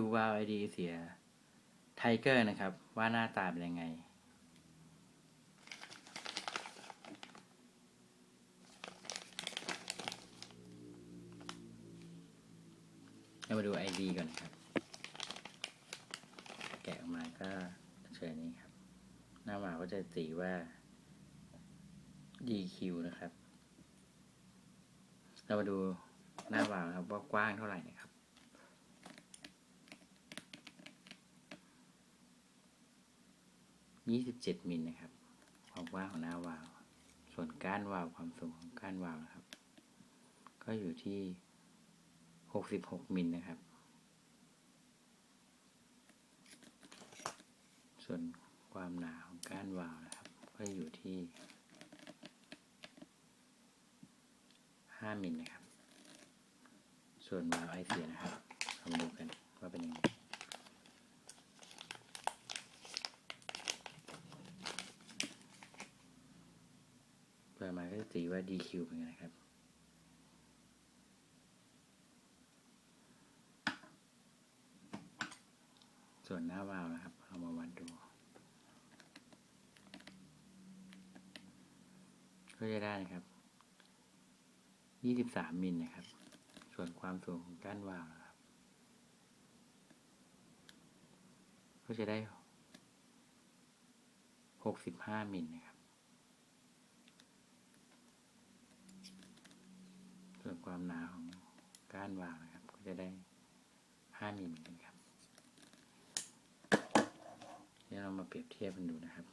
ดูวาล์วไอดีเสียไทเกอร์นะครับ ว่าหน้าตาเป็นยังไง เรามาดู ID ก่อนนครับ แกะออกมาก็เชิญนี้ครับ หน้าหมาก็จะสีว่า DQ นะครับ เรามาดูหน้าวาวครับว่ากว้างเท่าไหร่นะครับ 27 มิลนะครับ ความกว้างของหน้าวาล์วส่วนก้านวาล์วความสูงของก้านวาล์วนะครับ ก็อยู่ที่ 66 มิลนะครับ ส่วนความหนาของก้านวาล์วนะครับ ก็อยู่ที่ 5 มิลนะครับ ส่วนวาล์วไอเสียนะครับเรามาดูกันยังไง เปิดมาก็จะตีว่า DQ เป็นไงนะครับ ส่วนหน้าวาล์วนะครับ เรามาวัดดู ก็จะได้นะครับ 23 มิลนะครับ ส่วนความสูงของก้านวาล์วนะครับ ก็จะได้ 65 มิลนะครับ ส่วน ความหนาของก้านวาวนะครับ ก็จะได้ 5มิลเหมือนกันครับเดี๋ยวเรามาเปรียบเทียบกันดูนะครับ